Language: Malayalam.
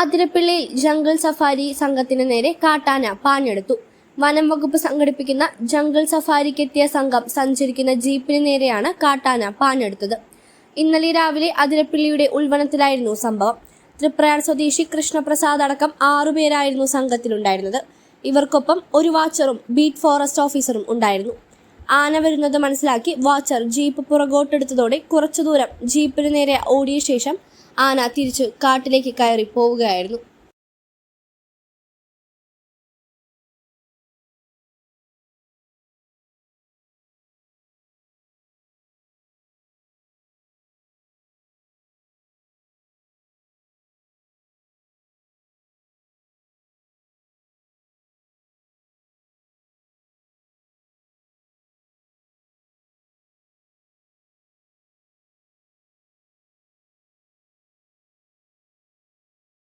അതിരപ്പിള്ളിയിൽ ജംഗിൾ സഫാരി സംഘത്തിന് നേരെ കാട്ടാന പാഞ്ഞെടുത്തു. വനം വകുപ്പ് സംഘടിപ്പിക്കുന്ന ജംഗിൾ സഫാരിക്കെത്തിയ സംഘം സഞ്ചരിക്കുന്ന ജീപ്പിന് നേരെയാണ് കാട്ടാന പാഞ്ഞെടുത്തത്. ഇന്നലെ രാവിലെ അതിരപ്പിള്ളിയുടെ ഉൾവനത്തിലായിരുന്നു സംഭവം. തൃപ്രയാർ സ്വദേശി കൃഷ്ണപ്രസാദ് അടക്കം ആറുപേരായിരുന്നു സംഘത്തിലുണ്ടായിരുന്നത്. ഇവർക്കൊപ്പം ഒരു വാച്ചറും ബീറ്റ് ഫോറസ്റ്റ് ഓഫീസറും ഉണ്ടായിരുന്നു. ആന വരുന്നത് മനസ്സിലാക്കി. വാച്ചർ ജീപ്പ് പുറകോട്ടെടുത്തതോടെ കുറച്ചു ദൂരം ജീപ്പിന് നേരെ ഓടിയ ശേഷം ആന തിരിച്ചു കാട്ടിലേക്ക് കയറി പോവുകയായിരുന്നു.